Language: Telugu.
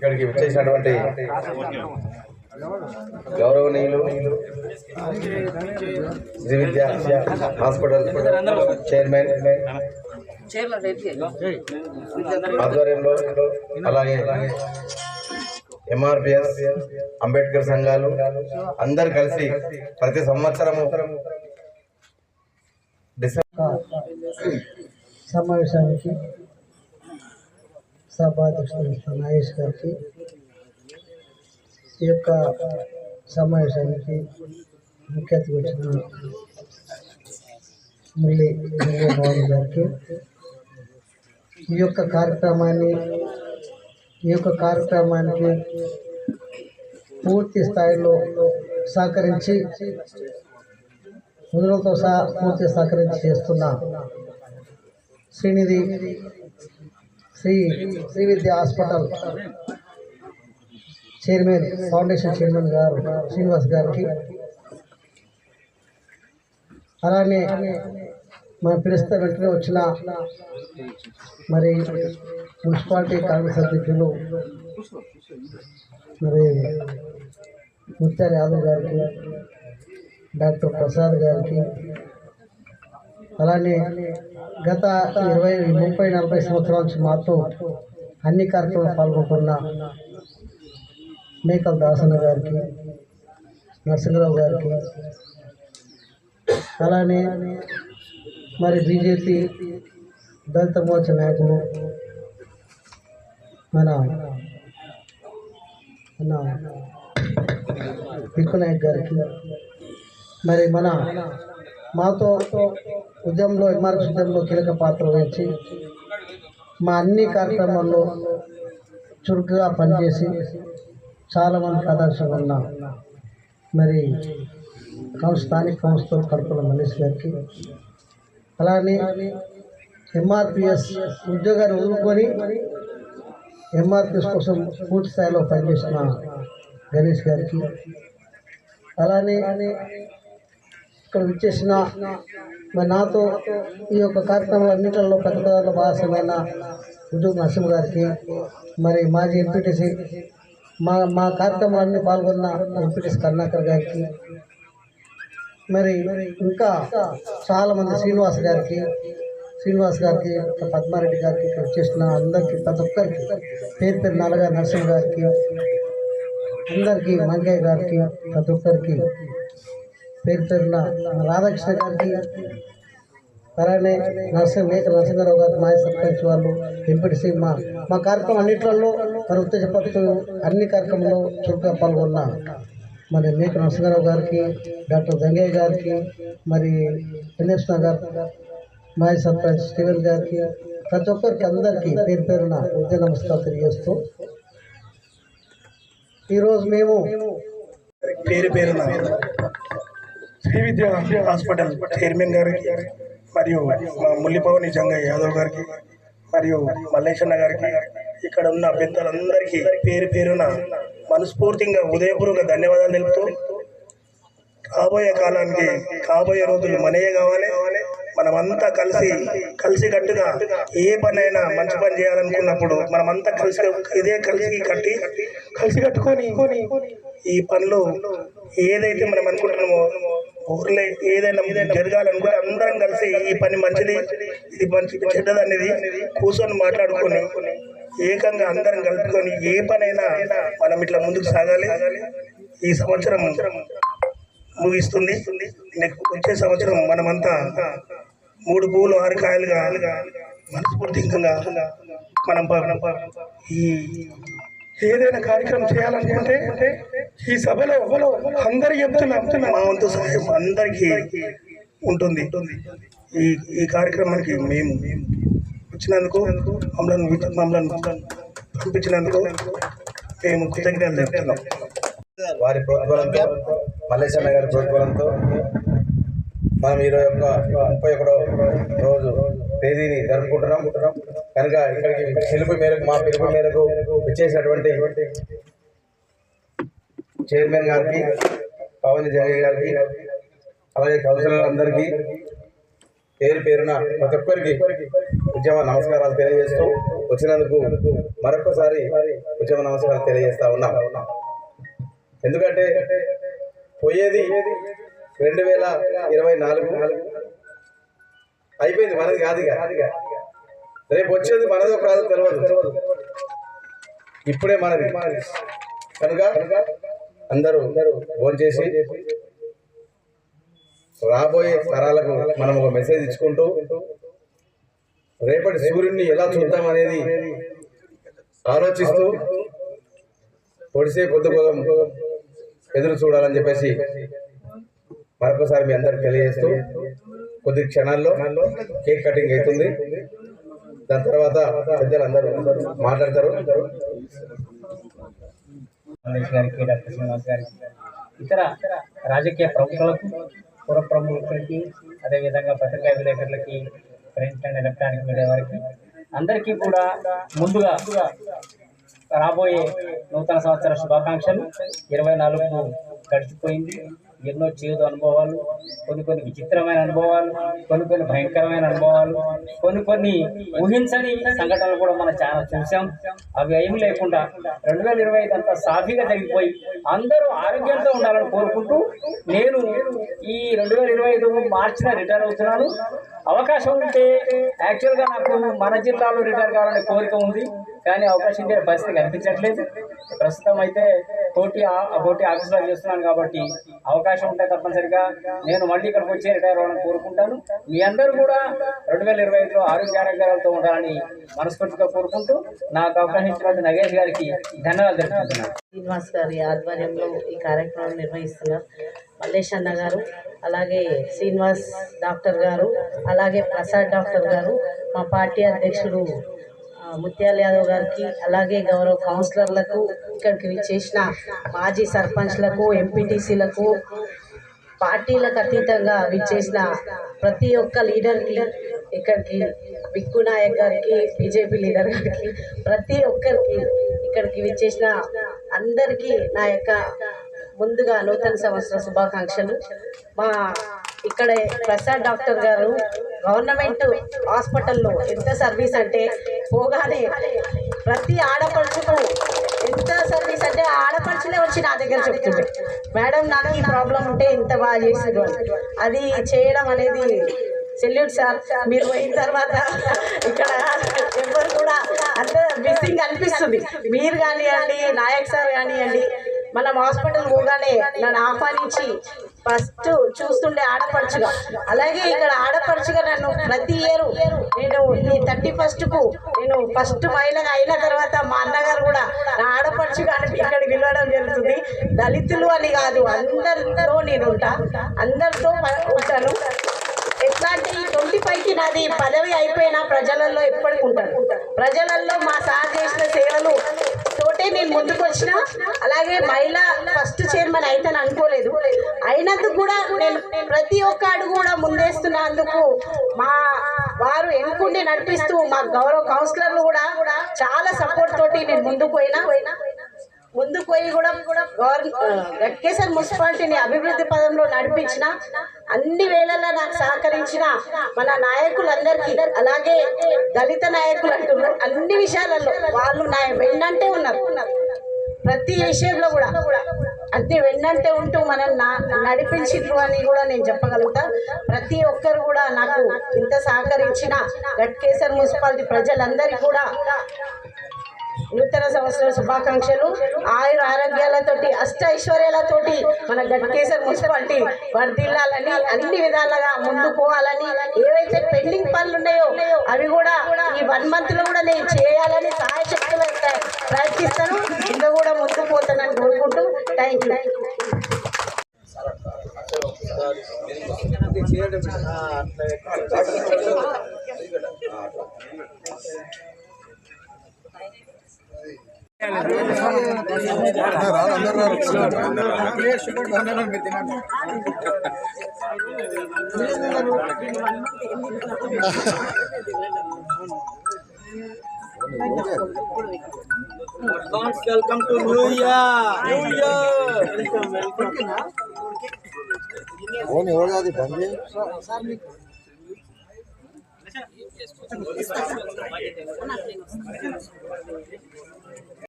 ఇక్కడికి వచ్చేసినటువంటి గౌరవనీయులు శ్రీ విద్యా హాస్పిటల్ చైర్మన్ ఆధ్వర్యంలో అలాగే ఎంఆర్పిఎస్ అంబేద్కర్ సంఘాలు అందరు కలిసి ప్రతి సంవత్సరము డిసెంబర్ సమావేశానికి సభాధ్యక్షుడు నాగేష్ గారికి ఈ యొక్క సమావేశానికి ముఖ్య అతిథి వచ్చిన మురళి భవన్ గారికి ఈ యొక్క కార్యక్రమాన్ని ఈ యొక్క కార్యక్రమానికి పూర్తి స్థాయిలో సహకరించి నిధులతో సహా పూర్తి సహకరించి చేస్తున్న Srinidhi Sri Sri Vidya hospital chairman foundation chairman గారు శ్రీనివాస్ గారికి అలానే మన పిలిస్తే వెంటనే వచ్చిన మరి మున్సిపాలిటీ కాంగ్రెస్ అధ్యక్షులు మరి ముత్యాల యాదవ్ గారికి డాక్టర్ ప్రసాద్ గారికి అలానే గత ఇరవై ముప్పై నలభై సంవత్సరాల నుంచి మాతో అన్ని కార్యక్రమాలు పాల్గొంటున్న మేకల్ దాసన్న గారికి నరసింహరావు గారికి అలానే మరి బీజేపీ దళిత మోర్చ నాయకులు మన మన పిక్కు నాయక్ గారికి మరి మన మాతో ఉద్యమంలో ఎంఆర్ఎస్ ఉద్యమంలో కీలక పాత్ర వహించి మా అన్ని కార్యక్రమాల్లో చురుకుగా పనిచేసి చాలామంది ప్రదర్శన ఉన్న మరి స్థానిక సంస్థలు కడుపుల మనీష్ గారికి అలానే ఎంఆర్పిఎస్ ఉద్యోగాన్ని వదులుకొని ఎంఆర్పిఎస్ కోసం పూర్తి స్థాయిలో పనిచేసిన గణేష్ గారికి అలానే ఇక్కడ విచ్చేసిన మరి నాతో ఈ యొక్క కార్యక్రమాలు అన్నింటిలో ప్రతిపాదనలో భాగస్వామైన ఉద్యోగ నరసింహ గారికి మరి మాజీ ఎంపీటీసీ మా మా కార్యక్రమాలన్నీ పాల్గొన్న ఎంపీటీసీ కరుణాకర్ గారికి మరి ఇంకా చాలామంది శ్రీనివాస్ గారికి శ్రీనివాస్ గారికి పద్మారెడ్డి గారికి ఇక్కడ వచ్చేసిన అందరికీ ప్రతి ఒక్కరికి పేరు పేరు నల్లగా నరసింహ గారికి అందరికీ మంగయ్య గారికి ప్రతి ఒక్కరికి పేరు పేరున రాధాకృష్ణ గారికి అలానే నరసింహ మేక నరసింహారావు గారు మాజీ సర్పంచ్ వాళ్ళు ఎంపీటీసీ మా మా కార్యక్రమం అన్నింటిలో మరి ఉత్తేజపడుతూ అన్ని కార్యక్రమంలో చురుగ్గా పాల్గొన్న మరి మేక నరసింహారావు గారికి డాక్టర్ గంగయ్య గారికి మరి ఎన్ఎస్ నగర్ మాజీ సర్పంచ్ స్టీవెన్ గారికి ప్రతి ఒక్కరికి అందరికీ పేరు పేరున ఉదయ నమస్కారం తెలియజేస్తూ ఈరోజు మేము పేరు పేరున శ్రీ విద్య హాస్పిటల్ చైర్మన్ గారికి మరియు మా ముల్లిపవని జంగయ్య యాదవ్ గారికి మరియు మల్లేశన్న గారికి ఇక్కడ ఉన్న పెద్దలందరికీ పేరు పేరున మనస్ఫూర్తిగా ఉదయపూర్వక ధన్యవాదాలు తెలుపుతూ రాబోయే కాలానికి కాబోయే రోజులు మనయే కావాలి. మనమంతా కలిసి కలిసి కట్టుగా ఏ పనైనా మంచి పని చేయాలనుకున్నప్పుడు మనమంతా కలిసి ఇదే కలిసి కట్టి కలిసి కట్టుకొని ఈ పనులు ఏదైతే మనం అనుకుంటున్నామో ఊర్లో ఏదైనా జరగాలనుకుంటే అందరం కలిసి ఈ పని మంచిది ఇది మంచి చెడ్డది అనేది కూర్చొని మాట్లాడుకొని ఏకంగా అందరం కలుపుకొని ఏ పనైనా మనం ఇట్లా ముందుకు సాగాలి. ఈ సంవత్సరం ముగిస్తుంది. వచ్చే సంవత్సరం మనమంతా మూడు పూలు ఆరు కాయలుగా మనస్ఫూర్తికంగా మనం ఈ ఏదైనా కార్యక్రమం చేయాలనుకుంటే ఈ సభలో అందరు చెప్తున్నాం మా వంతు సహాయం అందరికీ ఉంటుంది. ఈ ఈ కార్యక్రమానికి మేము వచ్చినందుకు మమ్మల్ని మమ్మల్ని పంపించినందుకు మేము కృతజ్ఞతలు చెప్తున్నాం వారి ప్రోత్బలంతో మల్లేశన్న గారి ప్రోద్బలంతో మనం ఈరోజు యొక్క ముప్పై ఒకటో రోజు తేదీని జరుపుకుంటున్నాం. కనుక ఇక్కడికి పిలుపు మేరకు మా పిలుపు మేరకు వచ్చేసినటువంటి చైర్మన్ గారికి పవన్ జగయ్య గారికి అలాగే కౌన్సిలర్ అందరికీ పేరు పేరున ప్రతి ఒక్కరికి ఉద్యమ నమస్కారాలు తెలియజేస్తూ వచ్చినందుకు మరొకసారి ఉద్యమ నమస్కారాలు తెలియజేస్తా ఉన్నాం. ఎందుకంటే పోయేది రెండు వేల ఇరవై నాలుగు అయిపోయింది మనది కాదు రేపు వచ్చేది మనదో కాదు తెలియదు ఇప్పుడే మనది. కనుక అందరూ చేసి రాబోయే తరాలకు మనం ఒక మెసేజ్ ఇచ్చుకుంటూ రేపటి సూర్యుడిని ఎలా చూద్దాం అనేది ఆలోచిస్తూ పొడిసే పొద్దు ఎదురు చూడాలని చెప్పేసి మరొకసారి మీ అందరికి తెలియజేస్తూ కొద్ది క్షణాల్లో కేక్ కటింగ్ అవుతుంది. దాని తర్వాత పెద్దలు అందరూ మాట్లాడతారు. మల్లేష్ గారికి డాక్టర్ శ్రీనివాస్ గారికి ఇతర రాజకీయ ప్రముఖులకు పుర ప్రముఖులకి అదేవిధంగా పత్రికా విలేకరులకి ప్రింట్ అండ్ ఎలక్ట్రానిక్ మీడియా వారికి అందరికీ కూడా ముందుగా రాబోయే నూతన సంవత్సర శుభాకాంక్షలు. ఇరవై నాలుగు గడిచిపోయింది. ఎన్నో చేదు అనుభవాలు కొన్ని కొన్ని విచిత్రమైన అనుభవాలు కొన్ని కొన్ని భయంకరమైన అనుభవాలు కొన్ని కొన్ని ఊహించని సంఘటనలు కూడా మనం చాలా చూసాం అవి ఏమి లేకుండా రెండు వేల ఇరవై ఐదు అంతా సాఫీగా జరిగిపోయి అందరూ ఆరోగ్యంతో ఉండాలని కోరుకుంటూ నేను ఈ రెండు వేల ఇరవై ఐదు మార్చిన రిటైర్ అవుతున్నాను. అవకాశం ఉంటే యాక్చువల్గా నాకు మన జిల్లాలో రిటైర్ కావాలనే కోరిక ఉంది. కానీ అవకాశం ఇచ్చే పరిస్థితి కనిపించట్లేదు. ప్రస్తుతం అయితే పోటీ ఆ- పోటీ ఆఫీసులో చేస్తున్నాను కాబట్టి అవకాశం అవకాశం ఉంటే తప్పనిసరిగా నేను మళ్ళీ ఇక్కడికి వచ్చి రిటైర్ అవ్వాలని కోరుకుంటాను. మీ అందరూ కూడా రెండు వేల ఇరవై ఐదులో ఆరోగ్య ఆరోగ్యాలతో ఉండాలని మనస్ఫూర్తిగా కోరుకుంటూ నాకు అవకాశించినటువంటి నగేష్ గారికి ధన్యవాదాలు తెలుపుతున్నాను శ్రీనివాస్ గారి ఆధ్వర్యంలో ఈ కార్యక్రమం నిర్వహిస్తున్నారు మల్లేష్ అన్న గారు అలాగే శ్రీనివాస్ డాక్టర్ గారు అలాగే ప్రసాద్ డాక్టర్ గారు మా పార్టీ అధ్యక్షుడు ముత్యాల యాదవ్ గారికి అలాగే గౌరవ కౌన్సిలర్లకు ఇక్కడికి విచ్చేసిన మాజీ సర్పంచ్లకు ఎంపీటీసీలకు పార్టీలకు అతీతంగా విచ్చేసిన ప్రతి ఒక్క లీడర్కి ఇక్కడికి బిక్కు నాయక్ గారికి బీజేపీ లీడర్ గారికి ప్రతి ఒక్కరికి ఇక్కడికి విచ్చేసిన అందరికీ నా యొక్క ముందుగా నూతన సంవత్సర శుభాకాంక్షలు. మా ఇక్కడ ప్రసాద్ డాక్టర్ గారు గవర్నమెంట్ హాస్పిటల్లో ఎంత సర్వీస్ అంటే పోగానే ప్రతి ఆడపడుచుకు ఎంత సర్వీస్ అంటే ఆడపడుచులే వచ్చి నా దగ్గర చెప్తుంది. మేడం నాకు ఈ ప్రాబ్లం ఉంటే ఇంత బాగా చేసిండు అది చేయడం అనేది సెల్యూట్ సార్. మీరు పోయిన తర్వాత ఇక్కడ ఎవరు కూడా అంత మిస్సింగ్ అనిపిస్తుంది. మీరు కానివ్వండి నాయక్ సార్ కానివ్వండి మనం హాస్పిటల్ పోగానే నన్ను ఆహ్వానించి ఫస్ట్ చూస్తుండే ఆడపడుచుగా. అలాగే ఇక్కడ ఆడపడుచుగా నన్ను ప్రతి ఇయర్ నేను ఈ థర్టీ ఫస్ట్కు నేను ఫస్ట్ మహిళగా అయిన తర్వాత మా అన్నగారు కూడా నా ఆడపడుచుగా అని ఇక్కడ పిలవడం జరుగుతుంది. దళితులు అని కాదు అందరితో నేను ఉంటా అందరితో ఉంటాను. ఎట్లా అంటే ఈ ట్వంటీ ఫైవ్కి నాది పదవి అయిపోయినా ప్రజలలో ఎప్పటికి ఉంటాను ప్రజలలో మా సార్ చేసిన సేవలు నేను ముందుకు వచ్చిన అలాగే మహిళా ఫస్ట్ చైర్మన్ అయితే అనుకోలేదు. అయినందుకు కూడా నేను ప్రతి ఒక్క అడుగు కూడా ముందేస్తున్నందుకు మా వారు ఎన్నుకుండి నడిపిస్తూ మా గౌరవ కౌన్సిలర్లు కూడా చాలా సపోర్ట్ తోటి నేను ముందుకు పోయినా. ముందుకు పోయి కూడా గవర్న మున్సిపాలిటీని అభివృద్ధి పదంలో నడిపించిన అన్ని వేళల్లో నాకు సహకరించిన మన నాయకులందరికీ అలాగే దళిత నాయకులు అంటున్నారు. అన్ని విషయాలలో వాళ్ళు నా వెన్నంటే ఉన్నారు. ప్రతి విషయంలో కూడా అన్ని వెన్నంటే ఉంటూ మనం నా నడిపించిండ్రు అని కూడా నేను చెప్పగలుగుతా. ప్రతి ఒక్కరు కూడా నాకు ఇంత సహకరించిన గట్కేసర్ మున్సిపాలిటీ ప్రజలందరికీ కూడా నూతన సంవత్సర శుభాకాంక్షలు. ఆయుర ఆరోగ్యాలతోటి అష్ట ఐశ్వర్యాలతోటి మన గట్కేశ్వర మున్సిపాలిటీ వర్ధిల్లాలని అన్ని విధాలుగా ముందు పోవాలని ఏవైతే పెండింగ్ పనులు ఉన్నాయో అవి కూడా ఈ వన్ మంత్లో కూడా నేను చేయాలని సహాయ శక్తులు ప్రయత్నిస్తాను. ఇంకా కూడా ముందు పోతానని కోరుకుంటూ థ్యాంక్ యూ. అట్లా to new year new year phone ఎవరు అది బంద్ చేయి ఇస్తా సార్. అన్న, అట్లే వస్తా.